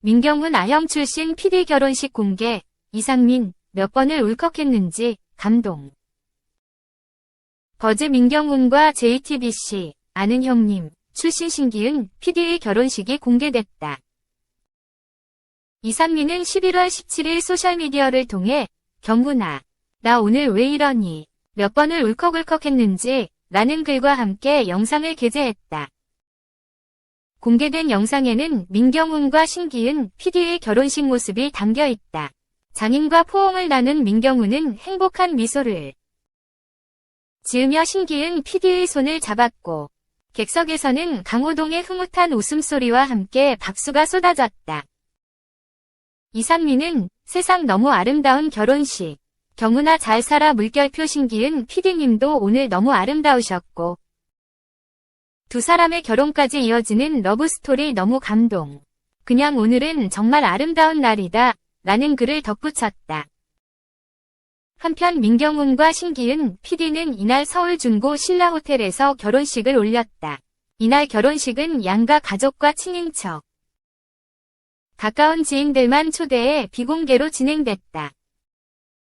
민경훈 아형 출신 PD 결혼식 공개, 이상민 몇 번을 울컥했는지 감동. 버즈 민경훈과 JTBC 아는 형님 출신 신기은 PD의 결혼식이 공개됐다. 이상민은 11월 17일 소셜미디어를 통해 경훈아, 나 오늘 왜 이러니? 몇 번을 울컥울컥했는지 라는 글과 함께 영상을 게재했다. 공개된 영상에는 민경훈과 신기은 PD의 결혼식 모습이 담겨 있다. 장인과 포옹을 나눈 민경훈은 행복한 미소를 지으며 신기은 PD의 손을 잡았고 객석에서는 강호동의 흐뭇한 웃음소리와 함께 박수가 쏟아졌다. 이상민은 세상 너무 아름다운 결혼식. 경훈아 잘 살아 물결표 신기은 PD님도 오늘 너무 아름다우셨고 두 사람의 결혼까지 이어지는 러브스토리 너무 감동. 그냥 오늘은 정말 아름다운 날이다. 라는 글을 덧붙였다. 한편 민경훈과 신기은 PD는 이날 서울 중고 신라 호텔에서 결혼식을 올렸다. 이날 결혼식은 양가 가족과 친인척, 가까운 지인들만 초대해 비공개로 진행됐다.